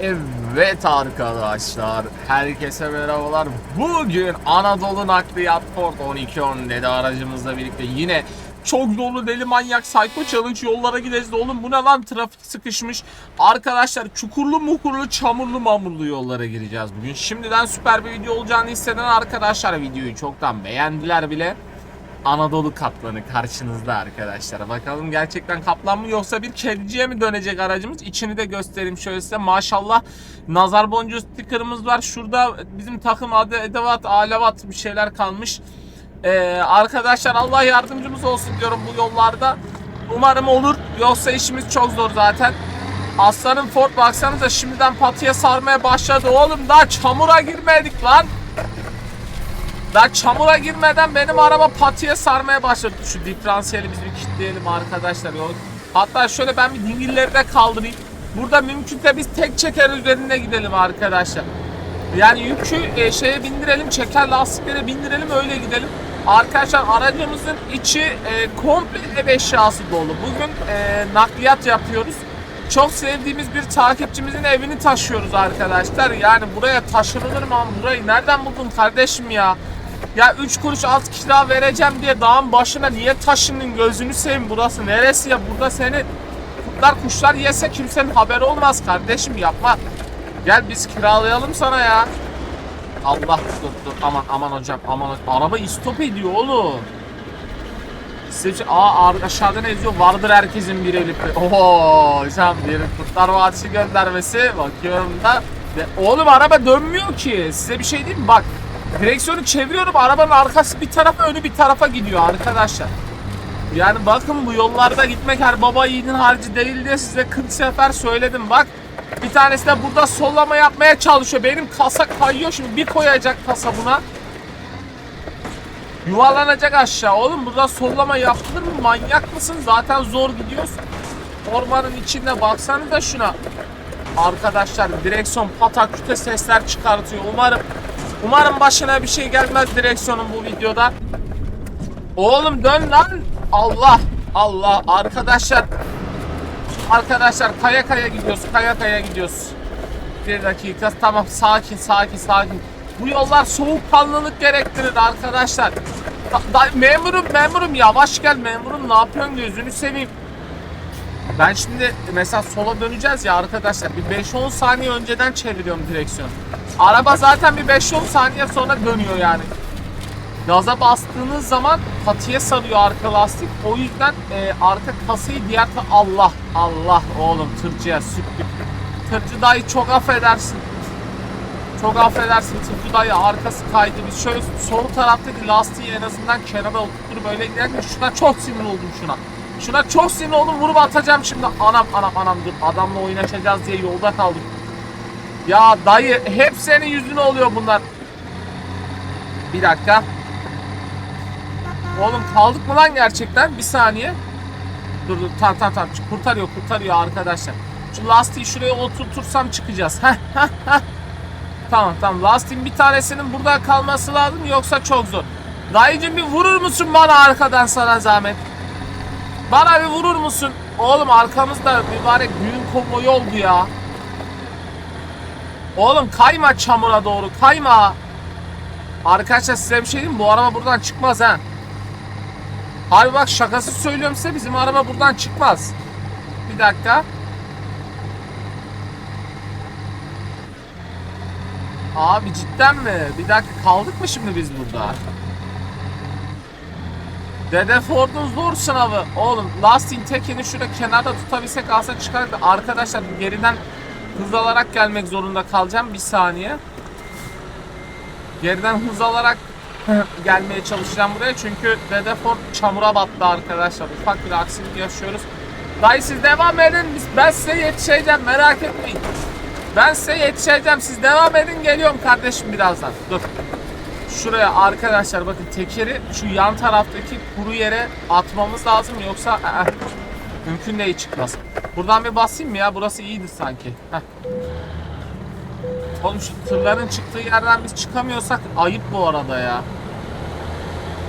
Evet arkadaşlar, herkese merhabalar. Bugün Anadolu Nakliyat Ford 1210 dedi aracımızla birlikte yine çok dolu deli manyak psycho challenge yollara gideceğiz de oğlum bu ne lan trafik sıkışmış. Arkadaşlar çukurlu mukurlu çamurlu mamurlu yollara gireceğiz bugün. Şimdiden süper bir video olacağını hisseden arkadaşlar videoyu çoktan beğendiler bile. Anadolu kaplanı karşınızda arkadaşlar. Bakalım gerçekten kaplan mı yoksa bir kediciye mi dönecek aracımız? İçini de göstereyim şöyle size. Maşallah nazar boncuğu sticker'ımız var. Şurada bizim takım adı edevat, alevat bir şeyler kalmış. Ee, arkadaşlar Allah yardımcımız olsun diyorum bu yollarda. Umarım olur. Yoksa işimiz çok zor zaten. Aslanın Ford baksanıza şimdiden patıya sarmaya başladı. Oğlum daha çamura girmedik lan. Daha çamura girmeden benim araba patiye sarmaya başladı. Şu diferansiyeli biz bir kilitleyelim arkadaşlar. Yol- Hatta şöyle ben bir dingilleri de kaldırayım. Burada mümkünse biz tek çeker üzerinde gidelim arkadaşlar. Yani yükü e, şeye bindirelim, çeker lastiklere bindirelim öyle gidelim. Arkadaşlar aracımızın içi e, komple ev eşyası dolu. Bugün e, nakliyat yapıyoruz. Çok sevdiğimiz bir takipçimizin evini taşıyoruz arkadaşlar. Yani buraya taşınılır mı? Burayı nereden buldun kardeşim ya? Ya 3 kuruş alt kira vereceğim diye dağın başına niye taşındın gözünü seveyim burası neresi ya burada seni kurtlar kuşlar yese kimsenin haberi olmaz kardeşim yapma. Gel biz kiralayalım sana ya. Allah dur dur aman aman hocam aman. Araba istop ediyor oğlum. Şey- aa aşağıda ne yazıyor? Vardır herkesin bir eli. Oho hocam bir Kurtlar Vadisi göndermesi. Bakıyorum da. Oğlum araba dönmüyor ki. Size bir şey diyeyim mi? Bak. Direksiyonu çeviriyorum. Arabanın arkası bir tarafa önü bir tarafa gidiyor arkadaşlar. Yani bakın bu yollarda gitmek her baba yiğidin harcı değil diye size 40 sefer söyledim. Bak bir tanesi de burada sollama yapmaya çalışıyor. Benim kasa kayıyor şimdi bir koyacak kasa buna. Yuvarlanacak aşağı. Oğlum burada sollama yapılır mı? Manyak mısın? Zaten zor gidiyoruz. Ormanın içinde baksanıza şuna. Arkadaşlar direksiyon pataküte sesler çıkartıyor. Umarım umarım başına bir şey gelmez direksiyonun bu videoda. Oğlum dön lan. Allah Allah arkadaşlar. Arkadaşlar kaya kaya gidiyoruz. Kaya kaya gidiyoruz. Bir dakika tamam sakin sakin sakin. Bu yollar soğukkanlılık gerektirir arkadaşlar. Da, da- memurum memurum yavaş gel memurum ne yapıyorsun gözünü seveyim. Ben şimdi mesela sola döneceğiz ya arkadaşlar bir 5-10 saniye önceden çeviriyorum direksiyonu. Araba zaten bir 5-10 saniye sonra dönüyor yani. Gaza bastığınız zaman patiye sarıyor arka lastik. O yüzden e, arka kasayı diğer Allah Allah oğlum tırcıya süktük. Tırcı dayı çok affedersin. Çok affedersin tırcı dayı arkası kaydı. Biz şöyle sol taraftaki lastiği en azından kenara oturtup böyle giderken şuna çok sinir oldum şuna. Şuna çok sinir oldum vurup atacağım şimdi. Anam anam anam dur adamla oynaşacağız diye yolda kaldık. Ya dayı hep senin yüzüne oluyor bunlar. Bir dakika. Oğlum kaldık mı lan gerçekten? Bir saniye. Dur dur tamam tamam tamam kurtarıyor kurtarıyor arkadaşlar. Şu lastiği şuraya oturtursam çıkacağız. Tamam tamam lastiğin bir tanesinin burada kalması lazım yoksa çok zor. Dayıcım bir vurur musun bana arkadan sana zahmet? Bana bir vurur musun? Oğlum arkamızda mübarek düğün konvoyu oldu ya. Oğlum kayma çamura doğru kayma. Arkadaşlar size bir şey diyeyim? Bu araba buradan çıkmaz ha. Abi bak şakası söylüyorum size bizim araba buradan çıkmaz. Bir dakika. Abi cidden mi? Bir dakika kaldık mı şimdi biz burada? Dede Ford'un zor sınavı. Oğlum lastiğin tekini şurada kenarda tutabilsek alsa çıkardı. Arkadaşlar geriden hız alarak gelmek zorunda kalacağım. Bir saniye. Geriden hız alarak gelmeye çalışacağım buraya çünkü Dede Ford çamura battı arkadaşlar. Ufak bir aksilik yaşıyoruz. Dayı siz devam edin. Ben size yetişeceğim merak etmeyin. Ben size yetişeceğim. Siz devam edin geliyorum kardeşim birazdan. Dur. Şuraya arkadaşlar bakın tekeri şu yan taraftaki kuru yere atmamız lazım yoksa mümkün değil çıkmaz. Buradan bir basayım mı ya? Burası iyidir sanki. Heh. Oğlum şu tırların çıktığı yerden biz çıkamıyorsak ayıp bu arada ya.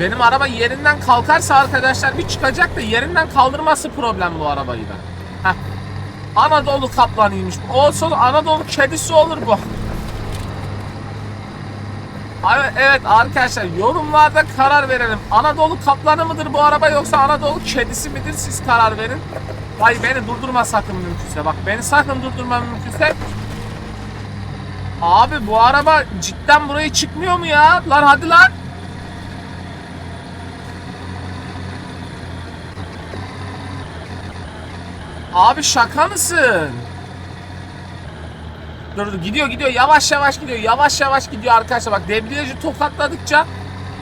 Benim araba yerinden kalkarsa arkadaşlar bir çıkacak da yerinden kaldırması problem bu arabayı da. Heh. Anadolu kaplanıymış. Olsun Anadolu kedisi olur bu. Evet arkadaşlar yorumlarda karar verelim. Anadolu kaplanı mıdır bu araba yoksa Anadolu kedisi midir siz karar verin. Ay beni durdurma sakın mümkünse. Bak beni sakın durdurma mümkünse. Abi bu araba cidden burayı çıkmıyor mu ya? Lan hadi lan. Abi şaka mısın? Dur dur gidiyor gidiyor yavaş yavaş gidiyor yavaş yavaş gidiyor arkadaşlar bak debriyajı tokatladıkça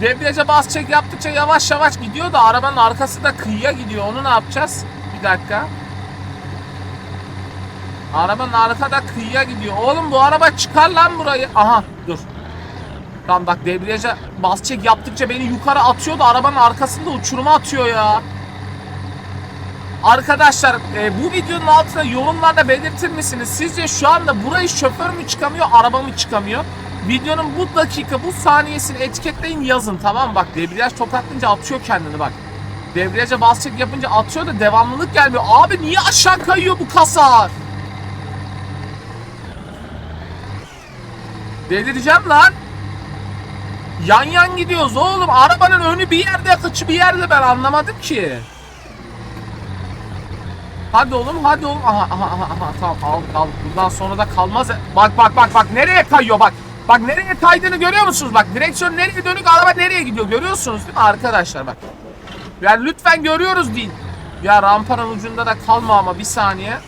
debriyaja bas çek yaptıkça yavaş yavaş gidiyor da arabanın arkası da kıyıya gidiyor onu ne yapacağız? Bir dakika. Arabanın arkada kıyıya gidiyor. Oğlum bu araba çıkar lan burayı. Aha dur. Tamam bak debriyaja bas çek yaptıkça beni yukarı atıyor da arabanın arkasında uçuruma atıyor ya. Arkadaşlar e, bu videonun altına yorumlarda belirtir misiniz? Sizce şu anda burayı şoför mü çıkamıyor, araba mı çıkamıyor? Videonun bu dakika, bu saniyesini etiketleyin yazın tamam mı? Bak debriyaj tokatlayınca atıyor kendini bak. Debriyaja bas yapınca atıyor da devamlılık gelmiyor. Abi niye aşağı kayıyor bu kasa? Delireceğim lan. Yan yan gidiyoruz oğlum. Arabanın önü bir yerde, kıçı bir yerde ben anlamadım ki. Hadi oğlum hadi oğlum. Aha aha aha, aha. tamam aldık aldık. Bundan sonra da kalmaz. Bak bak bak bak nereye kayıyor bak. Bak nereye kaydığını görüyor musunuz? Bak direksiyon nereye dönük araba nereye gidiyor görüyorsunuz değil mi arkadaşlar bak. Yani lütfen görüyoruz değil. Ya rampanın ucunda da kalma ama bir saniye.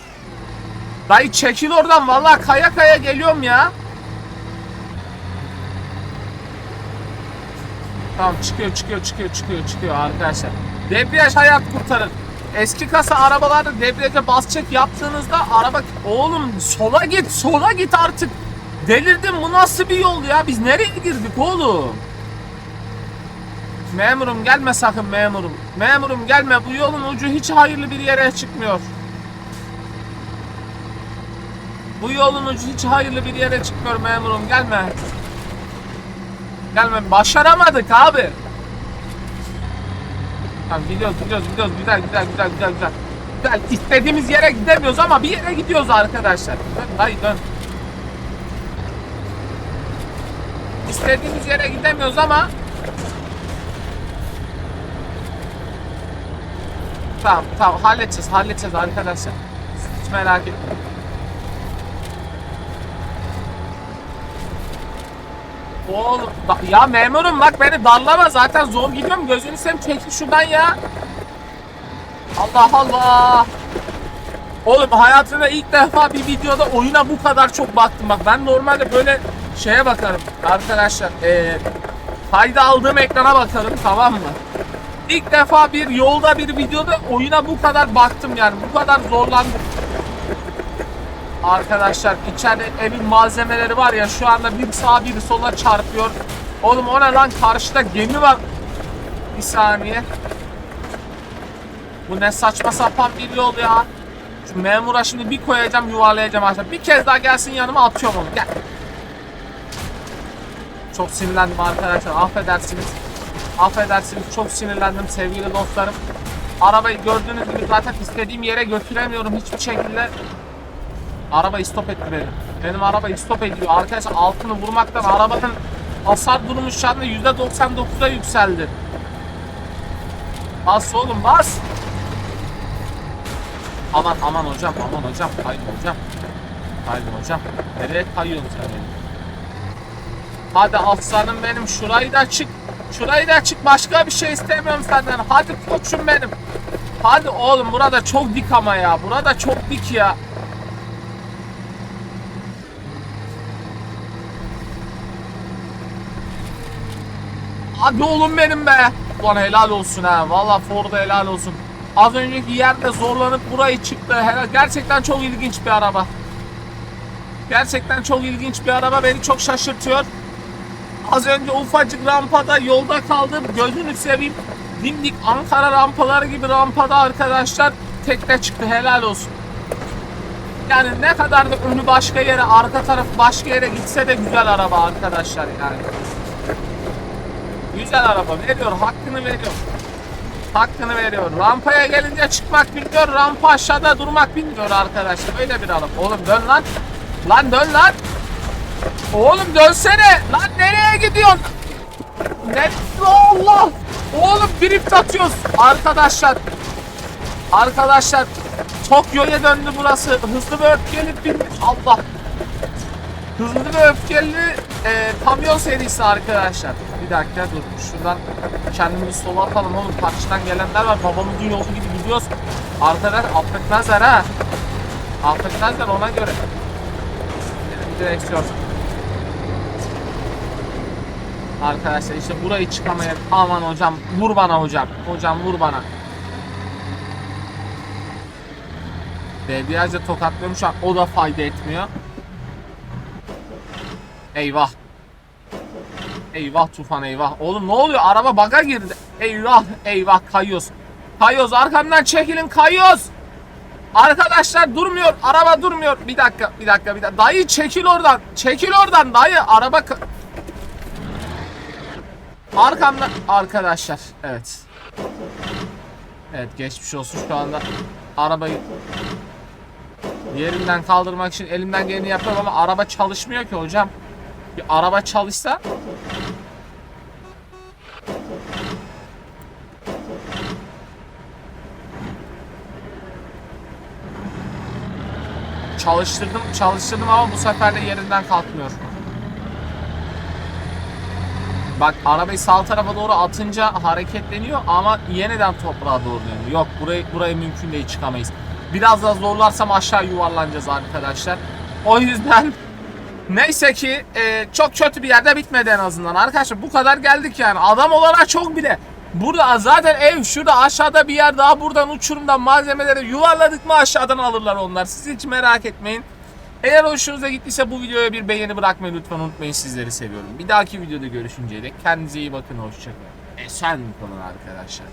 Dayı çekil oradan vallahi kaya kaya geliyorum ya. Tamam çıkıyor çıkıyor çıkıyor çıkıyor çıkıyor arkadaşlar. Debriyaj hayat kurtarır. Eski kasa arabalarda debriyaja bas çek yaptığınızda araba oğlum sola git sola git artık. Delirdim bu nasıl bir yol ya biz nereye girdik oğlum? Memurum gelme sakın memurum. Memurum gelme bu yolun ucu hiç hayırlı bir yere çıkmıyor. Bu yolun ucu hiç hayırlı bir yere çıkmıyor memurum gelme. Gelme başaramadık abi. Tamam gidiyoruz gidiyoruz gidiyoruz güzel güzel güzel güzel güzel. Güzel istediğimiz yere gidemiyoruz ama bir yere gidiyoruz arkadaşlar. Dön dayı dön. İstediğimiz yere gidemiyoruz ama Tamam tamam halledeceğiz halledeceğiz arkadaşlar. Hiç merak etmeyin. Oğlum bak ya memurum bak beni darlama zaten zor gidiyorum gözünü seveyim çekil şuradan ya. Allah Allah. Oğlum hayatımda ilk defa bir videoda oyuna bu kadar çok baktım bak ben normalde böyle şeye bakarım arkadaşlar eee kayda aldığım ekrana bakarım tamam mı? İlk defa bir yolda bir videoda oyuna bu kadar baktım yani bu kadar zorlandım. Arkadaşlar içeride evin malzemeleri var ya şu anda bir sağa bir sola çarpıyor. Oğlum o ne lan karşıda gemi var. Bir saniye. Bu ne saçma sapan bir yol ya. Şu memura şimdi bir koyacağım yuvarlayacağım aşağı. Bir kez daha gelsin yanıma atıyorum onu. Gel. Çok sinirlendim arkadaşlar affedersiniz. Affedersiniz çok sinirlendim sevgili dostlarım. Arabayı gördüğünüz gibi zaten istediğim yere götüremiyorum hiçbir şekilde. Araba stop etti benim. Benim araba stop ediyor. Arkadaşlar altını vurmaktan arabanın hasar durumu şu anda %99'a yükseldi. Bas oğlum bas. Aman aman hocam aman hocam kaydı hocam. Kaydı hocam. Nereye kayıyorsun sen benim? Hadi aslanım benim şurayı da çık. Şurayı da çık başka bir şey istemiyorum senden. Hadi koçum benim. Hadi oğlum burada çok dik ama ya. Burada çok dik ya. Hadi oğlum benim be. Ulan helal olsun ha. Valla Ford'a helal olsun. Az önceki yerde zorlanıp burayı çıktı. Gerçekten çok ilginç bir araba. Gerçekten çok ilginç bir araba. Beni çok şaşırtıyor. Az önce ufacık rampada yolda kaldım. Gözünü seveyim. Dimdik Ankara rampaları gibi rampada arkadaşlar tekne çıktı. Helal olsun. Yani ne kadar da önü başka yere, arka tarafı başka yere gitse de güzel araba arkadaşlar yani. Güzel araba veriyor, hakkını veriyor. Hakkını veriyor. Rampaya gelince çıkmak bilmiyor. Rampa aşağıda durmak bilmiyor arkadaşlar. Öyle bir adam. Oğlum dön lan. Lan dön lan. Oğlum dönsene. Lan nereye gidiyorsun? Ne? Allah. Oğlum drift atıyoruz. Arkadaşlar. Arkadaşlar. Tokyo'ya döndü burası. Hızlı ve öfkeli bir... Allah. Hızlı ve öfkeli e, kamyon serisi arkadaşlar. Bir dakika dur. Şuradan kendimizi sola atalım oğlum. Karşıdan gelenler var. Babamızın yolu gibi gidiyoruz. Arkadaş affetmezler ha. Affetmezler ona göre. Direksiyon. Arkadaşlar işte burayı çıkamaya aman hocam vur bana hocam. Hocam vur bana. Debriyajla tokatlıyorum şu an o da fayda etmiyor. Eyvah. Eyvah Tufan eyvah. Oğlum ne oluyor? Araba baga girdi. Eyvah eyvah kayıyoruz. Kayıyoruz arkamdan çekilin kayıyoruz. Arkadaşlar durmuyor. Araba durmuyor. Bir dakika bir dakika bir dakika. Dayı çekil oradan. Çekil oradan dayı. Araba ka- Arkamda arkadaşlar. Evet. Evet geçmiş olsun şu anda. Arabayı yerinden kaldırmak için elimden geleni yapıyorum ama araba çalışmıyor ki hocam. Bir araba çalışsa Çalıştırdım, çalıştırdım ama bu sefer de yerinden kalkmıyor. Bak arabayı sağ tarafa doğru atınca hareketleniyor ama yeniden toprağa doğru dönüyor. Yok burayı burayı mümkün değil çıkamayız. Biraz daha zorlarsam aşağı yuvarlanacağız arkadaşlar. O yüzden neyse ki e, çok kötü bir yerde bitmedi en azından arkadaşlar. Bu kadar geldik yani. Adam olarak çok bile. Burada zaten ev şurada aşağıda bir yer daha buradan uçurumdan malzemeleri yuvarladık mı aşağıdan alırlar onlar. Siz hiç merak etmeyin. Eğer hoşunuza gittiyse bu videoya bir beğeni bırakmayı lütfen unutmayın. Sizleri seviyorum. Bir dahaki videoda görüşünceye dek kendinize iyi bakın. Hoşçakalın. Esen kalın arkadaşlar.